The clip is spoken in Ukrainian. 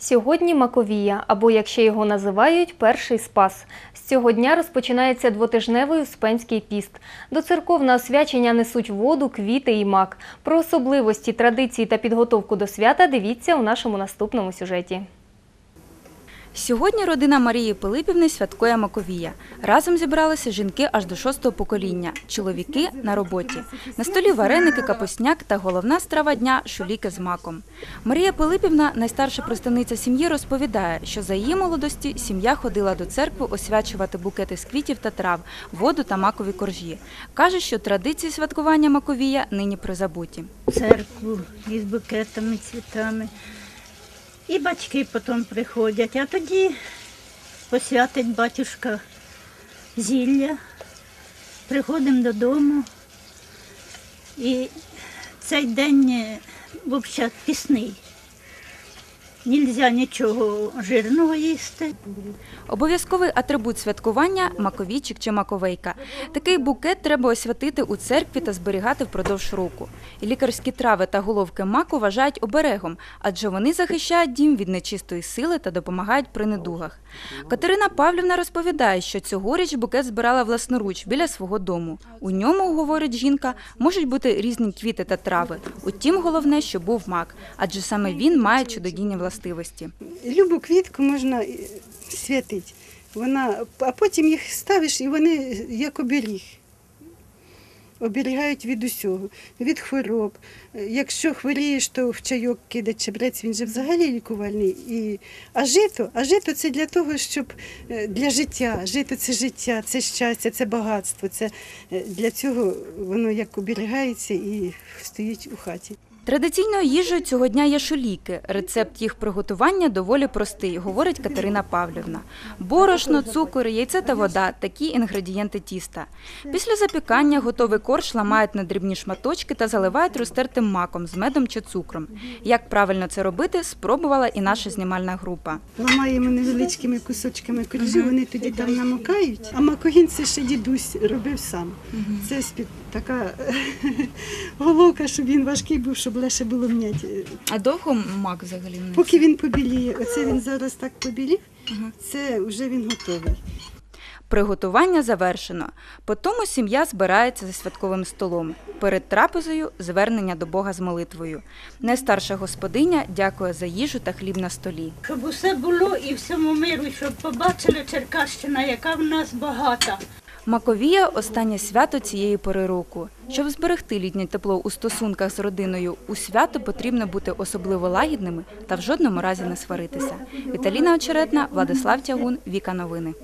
Сьогодні Маковія, або як ще його називають, перший спас. З цього дня розпочинається двотижневий Успенський піст. До церков на освячення несуть воду, квіти і мак. Про особливості, традиції та підготовку до свята дивіться у нашому наступному сюжеті. Сьогодні родина Марії Пилипівни святкує Маковія. Разом зібралися жінки аж до шостого покоління, чоловіки на роботі. На столі вареники, капусняк та головна страва дня шуліки з маком. Марія Пилипівна, найстарша представниця сім'ї, розповідає, що за її молодості сім'я ходила до церкви освячувати букети з квітів та трав, воду та макові коржі. Каже, що традиції святкування Маковія нині призабуті. церкву із букетами, цвітами. І батьки потім приходять, а тоді посвятить батюшка зілля. Приходимо додому. І цей день був взагалі пісний. Нельзя нічого жирного їсти. Обов'язковий атрибут святкування маковійчик чи маковейка. Такий букет треба освятити у церкві та зберігати впродовж року. Лікарські трави та головки маку вважають оберегом, адже вони захищають дім від нечистої сили та допомагають при недугах. Катерина Павлівна розповідає, що цьогоріч букет збирала власноруч біля свого дому. У ньому, говорить жінка, можуть бути різні квіти та трави. Утім, головне, що був мак, адже саме він має чудодійні властивості. Любу квітку можна е, святити. Вона, а потім їх ставиш, і вони як оберіг. Оберігають від усього, від хвороб. Якщо хворієш, то в чайок кидать чебрець, він же взагалі лікувальний. І... А жито, а жито це для того, щоб е, для життя. Жито це життя, це щастя, це багатство. Це е, для цього воно як оберігається і стоїть у хаті. Традиційною їжею цього дня є шуліки. Рецепт їх приготування доволі простий, говорить Катерина Павлівна. Борошно, цукор, яйце та вода такі інгредієнти тіста. Після запікання готовий корж ламають на дрібні шматочки та заливають розтертим маком з медом чи цукром. Як правильно це робити, спробувала і наша знімальна група. Ламаємо невеличкими кусочками коржі, вони тоді там намокають. А макогін це ще дідусь робив сам. Це така головка, щоб він важкий був, щоб легше було м'яти. А довго мак взагалі не Поки він побіліє, оце він зараз так побілів, це вже він готовий. Приготування завершено. Потому сім'я збирається за святковим столом. Перед трапезою звернення до Бога з молитвою. Найстарша господиня дякує за їжу та хліб на столі. Щоб усе було і всьому миру, щоб побачили Черкащина, яка в нас багата. Маковія останнє свято цієї пори року. Щоб зберегти літнє тепло у стосунках з родиною, у свято потрібно бути особливо лагідними та в жодному разі не сваритися. Віталіна Очеретна, Владислав Тягун, Віка Новини.